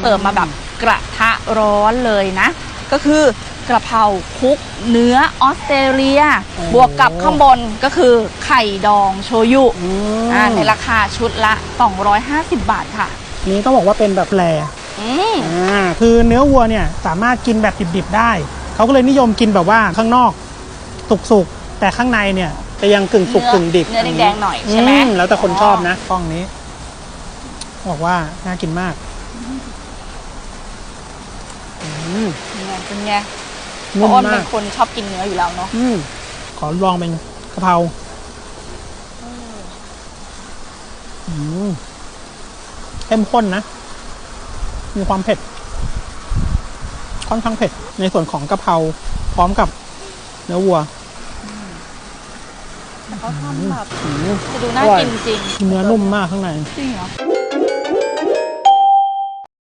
เสิร์ฟมาแบบกระทะร้อนเลยนะ ก็คือกระเพราคลุกเนื้อออสเตรเลียโอ้บวกกับข้างบนก็คือไข่ดองโชยุอืมอ่าในราคาชุดละ 250 บาทค่ะอันนี้ต้องบอกว่าเป็นแบบแรอืมอ่าคือเนื้อวัวเนี่ยสามารถกินแบบดิบๆได้ เขาก็เลยนิยมกินแบบว่าข้างนอกสุกๆแต่ข้างในเนี่ยจะยังกึ่งสุกเนื้อกึ่งดิบเนื้อแดงๆหน่อยใช่ไหมอืแล้วแต่คนอ๋อชอบนะกล้องนี้ บอกว่าน่ากินมากอืม เป็นไงเป็นไงเพนุ่ราะมอ้นมาเป็กนคนชอบกินเนื้ออยู่แล้วเนาะอืมขอลองเป็นกะเพราอืมเข้มข้นนะ มีความเผ็ด ค่อนข้างเผ็ด ในส่วนของกะเพราพร้อมกับเนื้อวัวแต่เขาทำแบบอืมจะดูน่าอร่อยกินจริงเนื้อนุ่มมากข้างใน จริงเหรอ